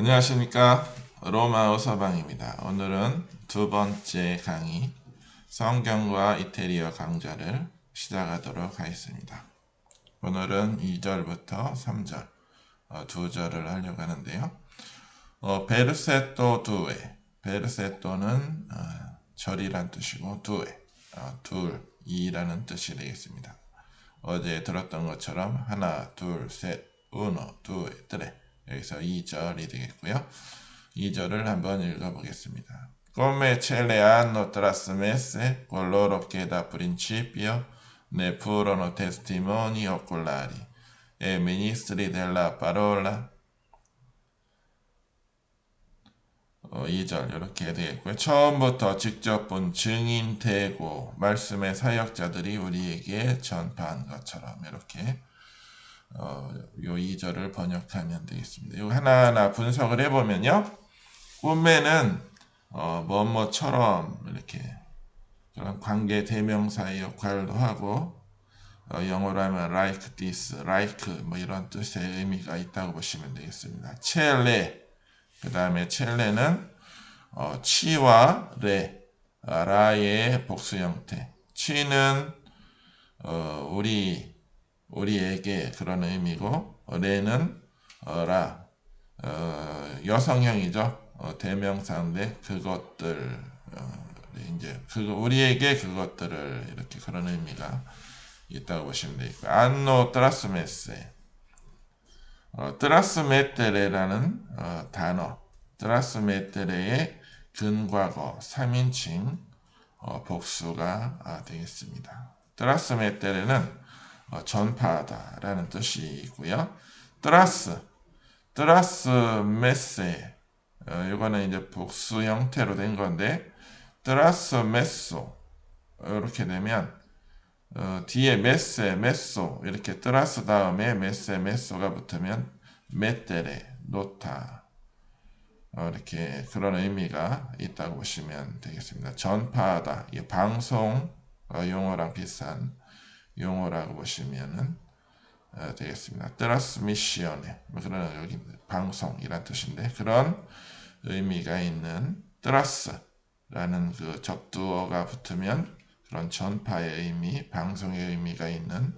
안녕하십니까 로마어 서방입니다. 오늘은 두 번째 강의 성경과 이태리어 강좌를 시작하도록 하겠습니다. 오늘은 2절부터 3절 어, 두 절을 하려고 하는데요. 어, 베르세토 두에 베르세토는 어, 절이란 뜻이고 두에 어, 둘, 이라는 뜻이 되겠습니다. 어제 들었던 것처럼 하나, 둘, 셋, 우노, 두에, 뜨레 여기서 2절이 되겠고요. 2절을 한번 읽어보겠습니다. Come ce le hanno trasmesse coloro che da principio ne furono testimoni oculari e ministri della parola 어, 2절 이렇게 되겠고요. 처음부터 직접 본 증인 되고 말씀의 사역자들이 우리에게 전파한 것처럼 이렇게 어, 요 2절을 번역하면 되겠습니다. 이 하나하나 분석을 해보면요. 꿈에는 어, 뭐뭐처럼 이렇게 그런 관계 대명사의 역할도 하고 어, 영어로 하면 like this, like 뭐 이런 뜻의 의미가 있다고 보시면 되겠습니다. 첼레 그 다음에 첼레는 어, 치와 레 아, 라의 복수 형태 치는 어, 우리 우리에게 그런 의미고 어, 레는 어, 라 어, 여성형이죠. 어, 대명사인데 그것들 어, 이제 그 우리에게 그것들을 이렇게 그런 의미가 있다고 보시면 되겠고 안노 트라스메세 어, 트라스메테레라는 어, 단어 트라스메테레의 근과거 3인칭 어, 복수가 아, 되겠습니다. 트라스메테레는 어, 전파하다라는 뜻이고요. 트라스, 트라스 메세, 어, 이거는 이제 복수 형태로 된 건데, 트라스 메소 이렇게 되면 어, 뒤에 메세, 메소 이렇게 트라스 다음에 메세, 메소가 붙으면 메테레, 노타 어, 이렇게 그런 의미가 있다고 보시면 되겠습니다. 전파하다, 이 방송 어, 용어랑 비슷한 용어라고 보시면 어, 되겠습니다. 트라스미시온에 뭐 그런 여기 방송이란 뜻인데 그런 의미가 있는 트라스라는 그 접두어가 붙으면 그런 전파의 의미, 방송의 의미가 있는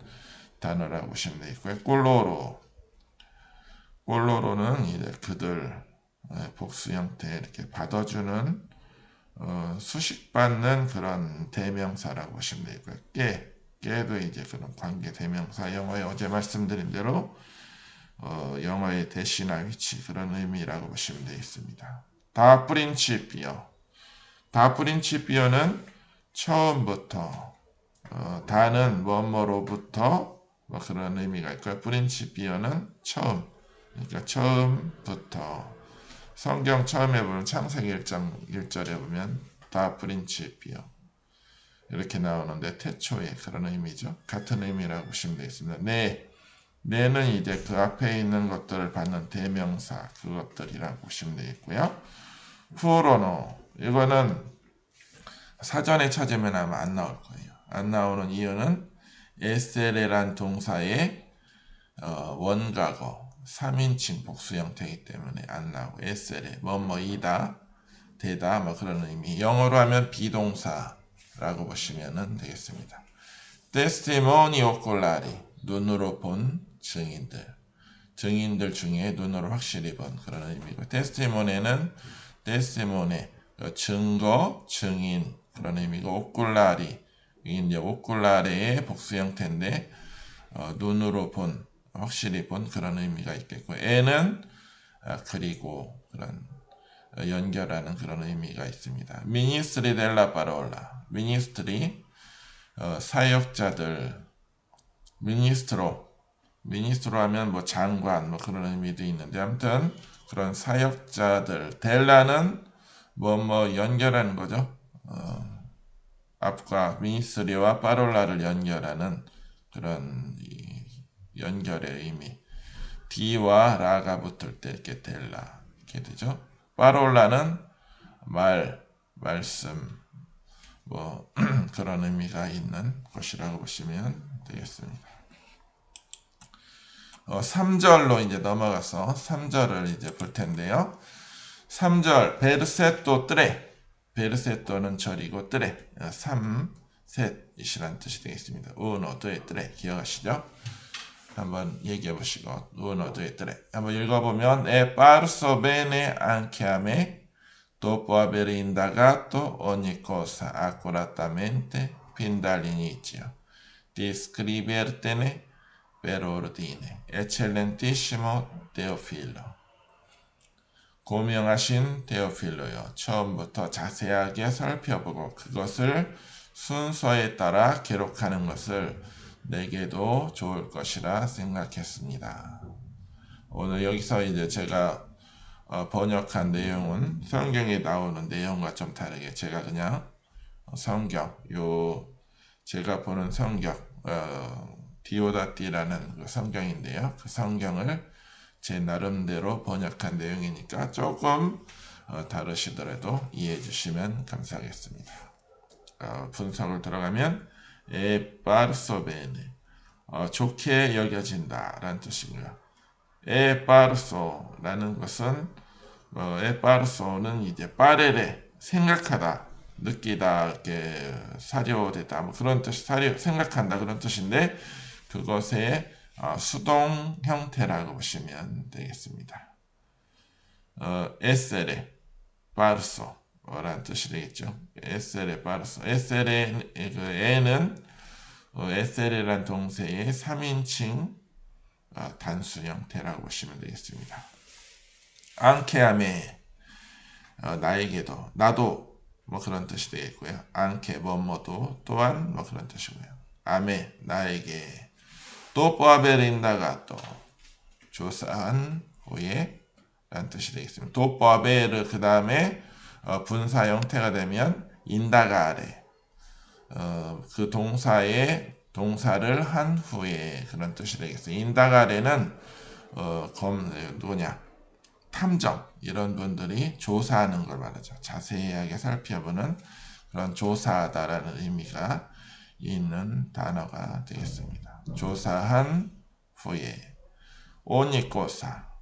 단어라고 보시면 되겠고요. 꼴로로 꼴로로는 이제 그들 어, 복수 형태 이렇게 받아주는 어, 수식받는 그런 대명사라고 보시면 되고요. 깨 깨도 이제 그런 관계 대명사 영어에 어제 말씀드린 대로 어, 영어의 대신화 위치 그런 의미라고 보시면 되겠습니다. 다 프린치피어 다 프린치피어는 처음부터 어, 다는 뭐뭐로부터 뭐 그런 의미가 있고요. 프린치피어는 처음 그러니까 처음부터 성경 처음에 보면 창세기 1장 1절에 보면 다 프린치피어 이렇게 나오는데 태초의 그런 의미죠. 같은 의미라고 보시면 되겠습니다. 네, 네는 이제 그 앞에 있는 것들을 받는 대명사 그것들이라고 보시면 되겠고요. 후로노 이거는 사전에 찾으면 아마 안 나올 거예요. 안 나오는 이유는 에스레란 동사의 어, 원가거 3인칭 복수 형태이기 때문에 안 나오고 에스레 뭐뭐이다 되다 뭐 그런 의미 영어로 하면 비동사 라고 보시면 되겠습니다. 테스티모니 오 콜라리 눈으로 본 증인들. 증인들 중에 눈으로 확실히 본 그런 의미고. 테스티모네는 테스티모네 증거 증인 그런 의미고. 오콜라리 이제 오콜라레의 복수 형태인데 어, 눈으로 본 확실히 본 그런 의미가 있겠고. 에는 아, 그리고 그런 연결하는 그런 의미가 있습니다. 미니스트리 델라 파롤라 미니스트리 어, 사역자들 미니스트로 미니스트로 하면 뭐 장관 뭐 그런 의미도 있는데 아무튼 그런 사역자들 델라는 뭐뭐 뭐 연결하는 거죠. 어, 앞과 미니스트리와 파롤라를 연결하는 그런 연결의 의미 D와 라가 붙을 때 이렇게 델라 이렇게 되죠. 파롤라는 말, 말씀, 뭐 그런 의미가 있는 것이라고 보시면 되겠습니다. 어, 3절로 이제 넘어가서 3절을 이제 볼 텐데요. 3절 베르세토 뜨레 베르세토는 절이고 뜨레 3, 셋이시란 뜻이 되겠습니다. 우노 드에 뜨레 기억하시죠? 한번 얘기해 보시고 우노 드에 뜨레 한번 읽어보면 bene anche a me dopo aver indagato ogni cosa accuratamente fin dall'inizio di scrivertene per ordine eccellentissimo Teofilo 고명하신 데오필로요. 처음부터 자세하게 살펴보고 그것을 순서에 따라 기록하는 것을 내게도 좋을 것이라 생각했습니다. 오늘 여기서 이제 제가 어, 번역한 내용은 성경에 나오는 내용과 좀 다르게 제가 그냥 성경 요 제가 보는 성경 어, 디오다티라는 그 성경인데요. 그 성경을 제 나름대로 번역한 내용이니까 조금 어, 다르시더라도 이해해 주시면 감사하겠습니다. 어, 분석을 들어가면 에파르소베네 어, 좋게 여겨진다 라는 뜻이고요. 에파르소라는 것은 어, 에파르소는 이제 빠레레 생각하다 느끼다 이렇게 사료되다 뭐 그런 뜻 사료 생각한다 그런 뜻인데 그것의 어, 수동 형태라고 보시면 되겠습니다. 어, 에세레 파르소라는 뜻이 되겠죠. 에세레 파르소. 에세레 그 에는 어, 에세레란 동사의 3인칭 어, 단수 형태라고 보시면 되겠습니다. 앙케아메 어, 나에게도 나도 뭐 그런 뜻이 되겠고요. 앙케 뭐뭐도 또한 뭐 그런 뜻이고요. 아메 나에게 또 포아베르인다가 또 조사한 후에 라는 뜻이 되겠습니다. 또 포아베르 그 다음에 어, 분사 형태가 되면 인다가 아래 어, 그 동사의 동사를 한 후에 그런 뜻이 되겠어요. 인다가 아래는 어, 검 누구냐 탐정 이런 분들이 조사하는 걸 말하죠. 자세하게 살펴보는 그런 조사하다라는 의미가 있는 단어가 되겠습니다. 조사한 후에 오니꼬사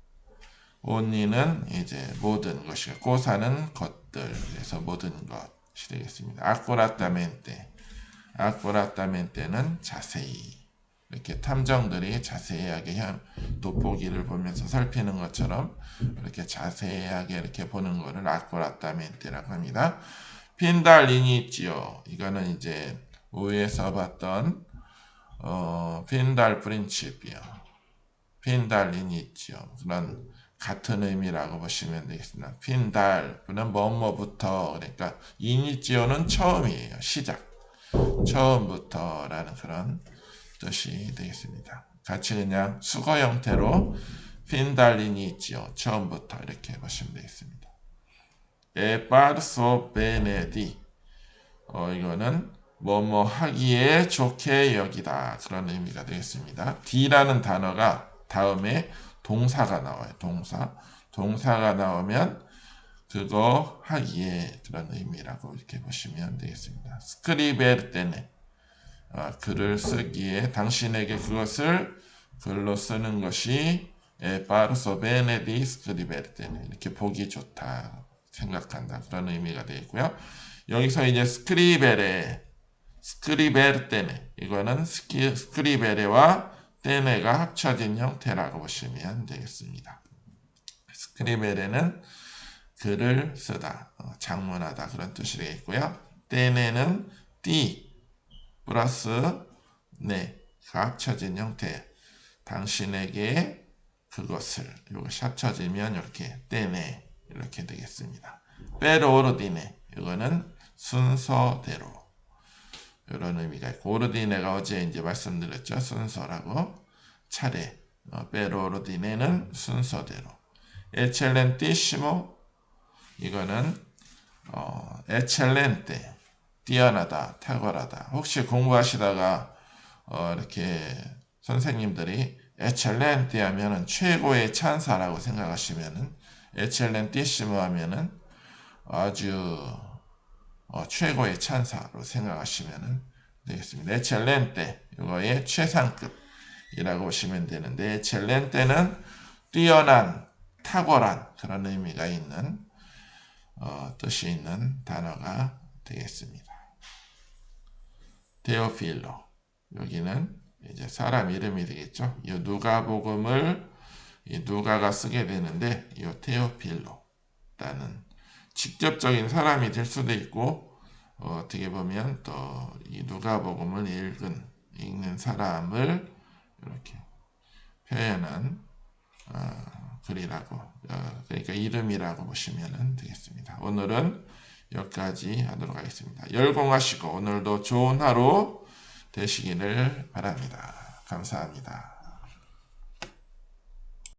오니는 이제 모든 것이 꼬사는 것들 그래서 모든 것이 되겠습니다. 아쿠라타멘테 아쿠라타멘테는 자세히 이렇게 탐정들이 자세하게 돋보기를 보면서 살피는 것처럼 이렇게 자세하게 이렇게 보는 것을 아쿠라타멘테라고 합니다. 핀달리니지오 이거는 이제 위에서 봤던 어, 핀달 프린치피오 핀달리니지오 그런 같은 의미라고 보시면 되겠습니다. 핀달은 뭐뭐부터 그러니까 이니지오는 처음이에요. 시작 처음부터라는 그런 뜻이 되겠습니다. 같이 그냥 수거 형태로 핀달리니지오 처음부터 이렇게 보시면 되겠습니다. 에 파르소 베네디 어, 이거는 뭐뭐 하기에 좋게 여기다 그런 의미가 되겠습니다. D라는 단어가 다음에 동사가 나와요. 동사. 동사가 나오면 그거 하기에 그런 의미라고 이렇게 보시면 되겠습니다. 스크리베르 때네 어, 글을 쓰기에 당신에게 그것을 글로 쓰는 것이 바르소 베네디 스크리베르 때네 이렇게 보기 좋다 생각한다 그런 의미가 되겠고요. 여기서 이제 스크리베레 스크리베르 때네 이거는 스키, 스크리베레와 때네가 합쳐진 형태라고 보시면 되겠습니다. 스크리베레는 글을 쓰다, 어, 장문하다 그런 뜻이 되겠고요. 때네는 띠 플러스 네가 합쳐진 형태. 당신에게 그것을 이것이 합쳐지면 이렇게 때네 이렇게 되겠습니다. 페로르디네. 이거는 순서대로. 이런 의미가 있고 오르디네가 어제 이제 말씀드렸죠? 순서라고. 차례. 어, 페로르디네는 순서대로. 에첼렌티시모? 이거는 어, 에첼렌테 뛰어나다 탁월하다 혹시 공부하시다가 어, 이렇게 선생님들이 에첼렌테 하면은 최고의 찬사라고 생각하시면은 에첼렌티시모 하면은 아주 어, 최고의 찬사로 생각하시면 되겠습니다. 에첼렌테 이거의 최상급 이라고 보시면 되는데 때는 뛰어난, 탁월한 그런 의미가 있는 어, 뜻이 있는 단어가 되겠습니다. 데오필로 여기는 이제 사람 이름이 되겠죠. 이 누가복음을 이 누가가 쓰게 되는데 이 테오필로라는 직접적인 사람이 될 수도 있고 어, 떻게 보면 또 이 누가복음을 읽은 읽는 사람을 이렇게 표현한 어, 글이라고 어, 그러니까 이름이라고 보시면 되겠습니다. 오늘은 여기까지 하도록 하겠습니다. 열공하시고 오늘도 좋은 하루 되시기를 바랍니다. 감사합니다.